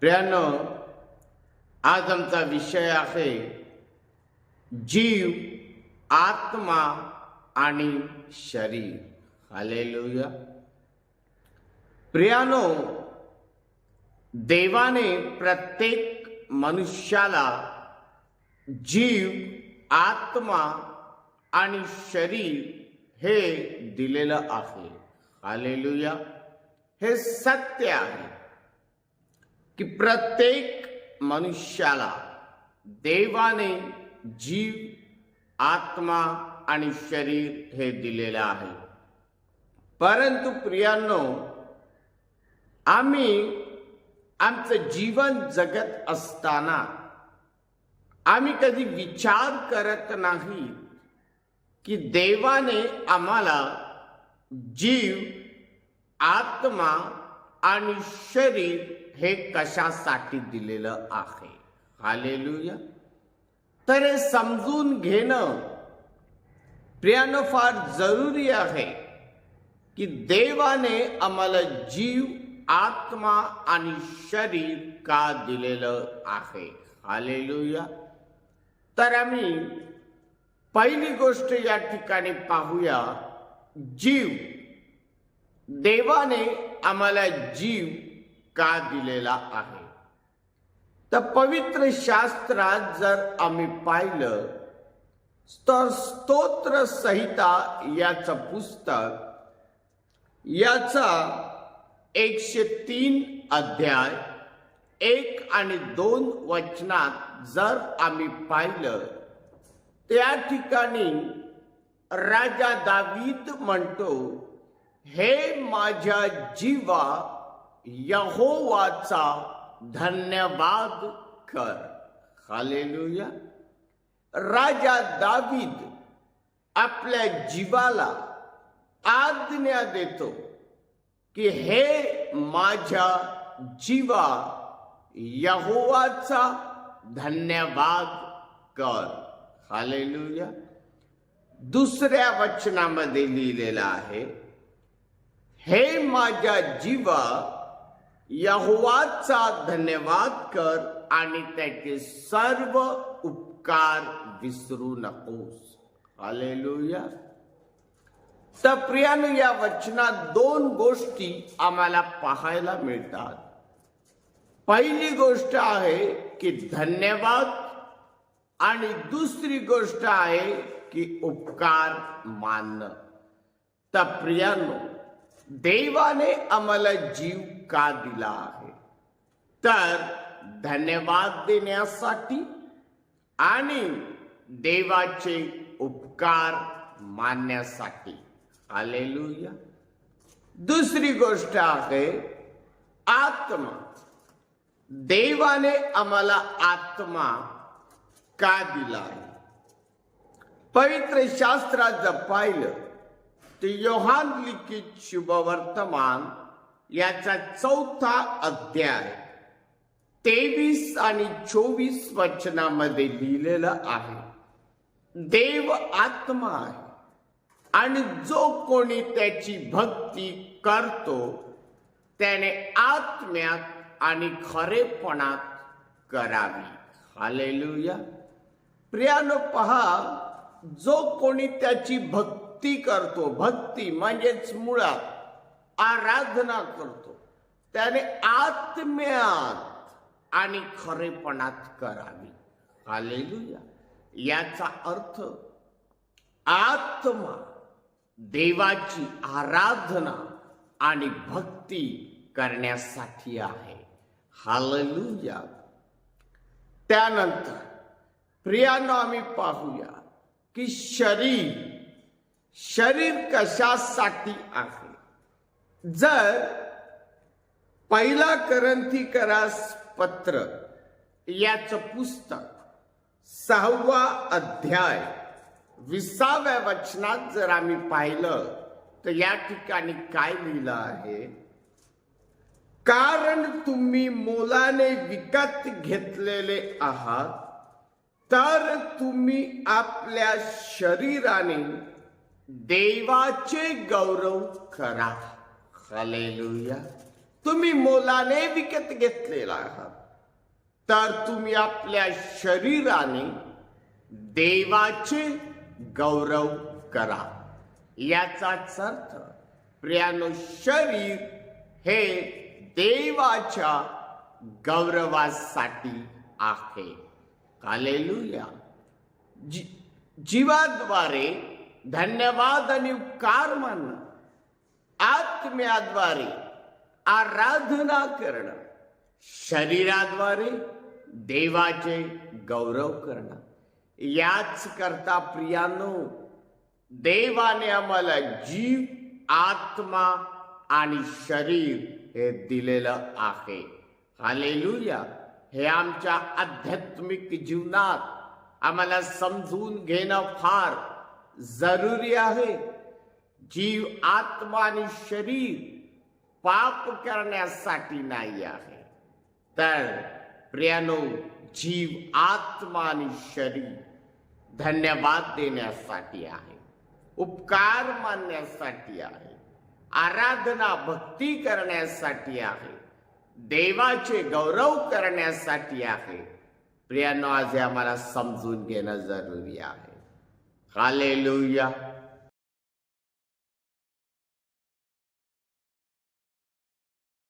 प्रियानं आज आमचा विषय आहे जीव आत्मा आणि शरीर. हालेलुया. प्रियानो देवाने प्रत्येक मनुष्याला जीव आत्मा आणि शरीर हे दिलेलं आहे. हालेलुया. हे सत्य आहे. की प्रत्येक मनुष्याला देवाने जीव आत्मा आणि शरीर हे दिलेलं आहे. परंतु प्रियांनो आम्ही आमचं जीवन जगत असताना आम्ही कधी विचार करत नाही की देवाने आम्हाला जीव आत्मा आणि शरीर हे कशासाठी दिलेलं आहे? हालेलुया. तर हे समजून घेणं प्रियानं फार जरुरी आहे की देवाने आम्हाला जीव आत्मा आणि शरीर का दिलेलं आहे? हालेलुया. तर आम्ही पहिली गोष्ट या ठिकाणी पाहूया. जीव. देवाने आम्हाला जीव का दिलेला आहे? तर पवित्र शास्त्रात जर आम्ही पाहिलं तर स्तोत्र संहिता याचं पुस्तक याचा एकशे तीन अध्याय एक आणि दोन वचनात जर आम्ही पाहिलं त्या ठिकाणी राजा दावीद म्हणतो हे माझ्या जीवा यहोवाचा धन्यवाद कर. हालेलुया. राजा दावीद आपल्या जीवाला आज्ञा देतो की हे माझ्या जीवा यहोवाचा धन्यवाद कर. हालेलुया. दुसऱ्या वचनामध्ये लिहिलेलं आहे हे माझ्या जीवा यहोवाचा धन्यवाद कर आणि त्याचे सर्व उपकार विसरू नकोस. हालेलुया तर प्रियानं या वचनात दोन गोष्टी आम्हाला पाहायला मिळतात. पहिली गोष्ट आहे की धन्यवाद आणि दुसरी गोष्ट आहे की उपकार मानणं. तर प्रियानो देवाने आम्हाला जीव का दिला आहे? तर धन्यवाद देण्यासाठी आणि देवाचे उपकार मानण्यासाठी. आलेलुया दुसरी गोष्ट आहे आत्मा. देवाने आम्हाला आत्मा का दिला आहे? पवित्र शास्त्रात जर पाहिलं ते योहान लिखित शुभवर्तमान याचा चौथा अध्याय तेवीस आणि चोवीस वचनामध्ये लिहिलेलं आहे. देव आत्मा आहे आणि जो कोणी त्याची भक्ती करतो त्याने आत्म्यात आणि खरेपणात करावी. हालेलुया. प्रियानो पहा जो कोणी त्याची भक्ती भक्ती करतो. भक्ती म्हणजेच मुळात आराधना करतो. त्याने आत्म्यात आणि खरेपणात करावी. आलेलुया याचा अर्थ आत्मा देवाची आराधना आणि भक्ती करण्यासाठी आहे. हालेलुया. त्यानंतर प्रियानो आम्ही पाहूया की शरीर शरीर कशासाठी आहे? जर पहिला करंथीकरास पत्र याचं पुस्तक सहावा अध्याय विसाव्या वचनात जर आम्ही पाहिलं तर या ठिकाणी काय लिहिलं आहे? कारण तुम्ही मोलाने विकत घेतलेले आहात तर तुम्ही आपल्या शरीराने देवाचे गौरव करा. हलेलुया. तुम्ही मोलाने विकत घेतलेला आहात. तर तुम्ही आपल्या शरीराने देवाचे गौरव करा. याचाच अर्थ प्रियानो शरीर हे देवाच्या गौरवासाठी आहे. कालेलुया जी जीवाद्वारे धन्यवाद आणि उपकार मानणं आत्म्याद्वारे आराधना करणं शरीराद्वारे देवाचे गौरव करणं. याच करता प्रियानो देवाने आम्हाला जीव आत्मा आणि शरीर हे दिलेलं आहे. हालेलुया. हे आमच्या आध्यात्मिक जीवनात आम्हाला समजून घेणं फार जरुरी आहे. जीव आत्मा आणि शरीर पाप करण्यासाठी नाही आहे. तर प्रियानो जीव आत्मा आणि शरीर धन्यवाद देण्यासाठी आहे. उपकार मानण्यासाठी आहे. आराधना भक्ती करण्यासाठी आहे. देवाचे गौरव करण्यासाठी आहे. प्रियानो आज आम्हाला समजून घेणं जरुरी आहे. हालेलुया